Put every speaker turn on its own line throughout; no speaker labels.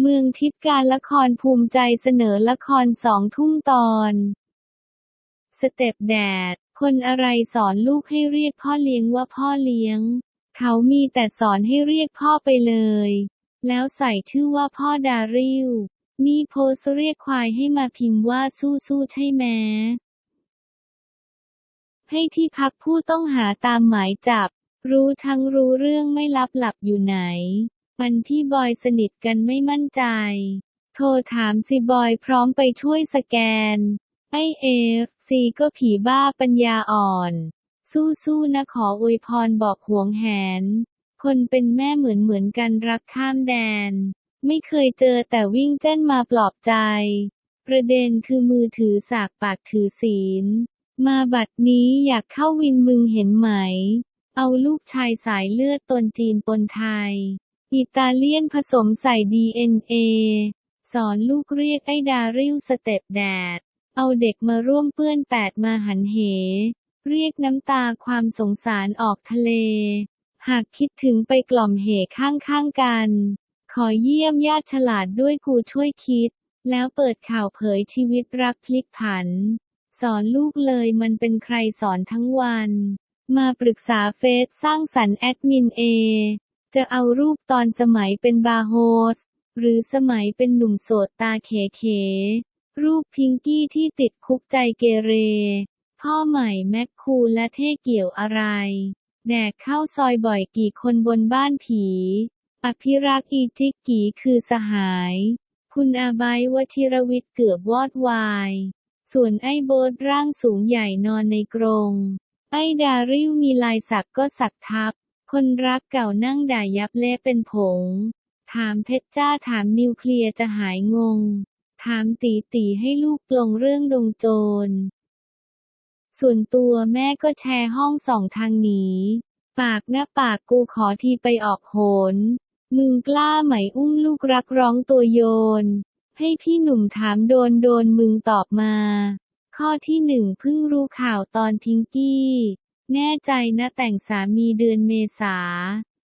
เมืองทิพย์การละครภูมิใจเสนอละครสองทุ่มตอน สเต็ปแดด คนอะไรสอนลูกให้เรียกพ่อเลี้ยงว่าพ่อเลี้ยง เขามีแต่สอนให้เรียกพ่อไปเลย แล้วใส่ชื่อว่าพ่อดาริว นี่โพสเรียกควายให้มาพิมพ์ว่าสู้ๆใช่ไหมให้ที่พักผู้ต้องหาตามหมายจับ รู้ทั้งรู้เรื่องไม่ลับหลับอยู่ไหน วันที่บอยสนิทกันไม่มั่นใจ โทรถามสิบอยพร้อมไปช่วยสแกน ไอเอฟซีก็ผีบ้าปัญญาอ่อน สู้ๆนะขออวยพรบอกห่วงแหน คนเป็นแม่เหมือนเหมือนกันรักข้ามแดน ไม่เคยเจอแต่วิ่งเจ้นมาปลอบใจ ประเด็นคือมือถือสากปากถือศีล มาบัดนี้อยากเข้าวินมึงเห็นไหม เอาลูกชายสายเลือดตนจีนปนไทย อิตาเลียนผสมใส่ DNA สอนลูกเรียกไอ้ดาริวสเต็ปแดด เอาเด็กมาร่วมเปื้อนแปดมาหันเห เรียกน้ำตาความสงสารออกทะเล หากคิดถึงไปกล่อมเหข้างๆกัน ขอเยี่ยมญาติฉลาดด้วยกูช่วยคิด แล้วเปิดข่าวเผยชีวิตรักพลิกผัน สอนลูกเลยมันเป็นใครสอนทั้งวัน มาปรึกษาเฟซสร้างสรรค์แอดมินเอ จะเอารูปตอนสมัยเป็นบาร์โฮส หรือสมัยเป็นหนุ่มโสดตาเขๆรูปพิงกี้ที่ติดคุกใจเกเร พ่อใหม่แม็กคูและเท่เกี่ยวอะไร แดกเข้าซอยบ่อยกี่คนบนบ้านผี อภิรักษ์อีจิกกีคือสหาย คุณอาบร์ทวชิรวิทย์เกือบวอดวาย ส่วนไอ้โบ๊ทร่างสูงใหญ่นอนในกรง ไอ้ดาริวมีลายสักก็สักทับ คนรักเก่านั่งด่ายับเละเป็นผง ถามเพชรจ้าถามนิวเคลียร์จะหายงง ถามตีตีให้ลูกปลงเรื่องดงโจร ส่วนตัวแม่ก็แชร์ห้องสองทางหนี ปากหน้าปากกูขอทีไปออกโหน มึงกล้าไหมอุ้มลูกรักร้องตัวโยน ให้พี่หนุ่มถามโดนโดนมึงตอบมา ข้อที่หนึ่งเพิ่งรู้ข่าวตอนพิงกี้ แน่ใจนะแต่งสามีเดือนเมษา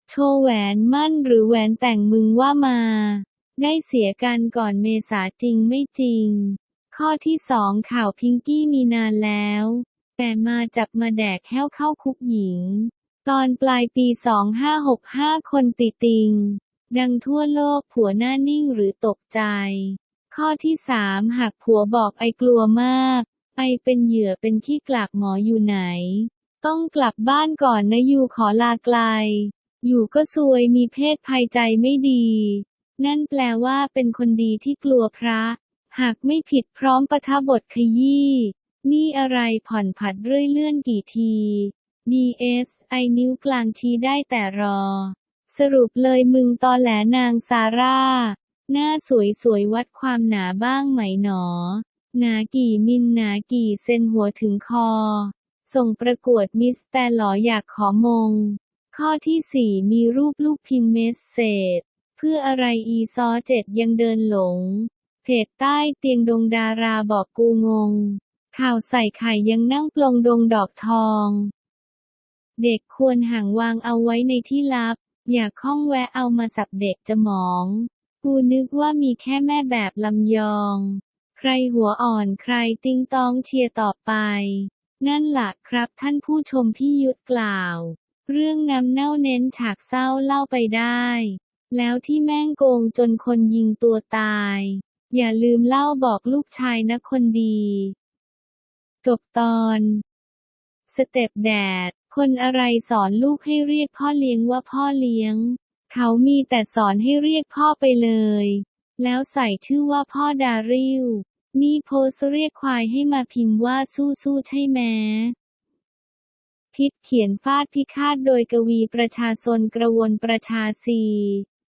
โชว์แหวนมั่นหรือแหวนแต่งมึงว่ามา ได้เสียกันก่อนเมษาจริงไม่จริง ข้อที่สองข่าวพิงกี้มีนานแล้ว แต่มาจับมาแดกแห้วเข้าคุกหญิง ตอนปลายปี 2565 คนติติง ดังทั่วโลกผัวหน้านิ่งหรือตกใจ ข้อที่สามหากผัวบอกไอกลัวมาก ไอเป็นเหยื่อเป็นขี้กลากหมออยู่ไหน ต้องกลับบ้านก่อนนะยูขอลาไกล อยู่ก็ซวยมีเพศภัยใจไม่ดี นั่นแปลว่าเป็นคนดีที่กลัวพระ หากไม่ผิดพร้อมปะทะบทขยี้ นี่อะไรผ่อนผัดเรื่อยเลื่อนกี่ที DS ไอนิ้วกลางชี้ได้แต่รอ สรุปเลยมึงตอแหลนางซาร่า หน้าสวยสวยวัดความหนาบ้างไหมหนอ หนากี่มิลหนากี่เซนหัวถึงคอ ส่งประกวดมิสแต่หลออยากขอมง ข้อที่สี่มีรูปลูกพิมพ์เมสเซจเพื่ออะไรอีซอเจ็ดยังเดินหลง เพจใต้เตียงดงดาราบอกกูงง ข่าวใส่ไข่ยังนั่งปลงดงดอกทอง เด็กควรห่างวางเอาไว้ในที่ลับ อย่าข้องแวะเอามาสับเด็กจะมอง กูนึกว่ามีแค่แม่แบบลำยอง ใครหัวอ่อนใครติ้งต้องเชียร์ต่อไป นั่นหละครับท่านผู้ชมพี่ยุทธกล่าว เรื่องน้ำเน่าเน้นฉากเศร้าเล่าไปได้ แล้วที่แม่งโกงจนคนยิงตัวตาย อย่าลืมเล่าบอกลูกชายนะคนดี จบตอน สเต็ปแดด คนอะไรสอนลูกให้เรียกพ่อเลี้ยงว่าพ่อเลี้ยง เขามีแต่สอนให้เรียกพ่อไปเลย แล้วใส่ชื่อว่าพ่อดาริว นี่โพสเรียกควายให้มาพิมพ์ว่าสู้ๆใช่ไหมพิษเขียนฟาดพิฆาตโดยกวีประชาชนกระวนประชาสี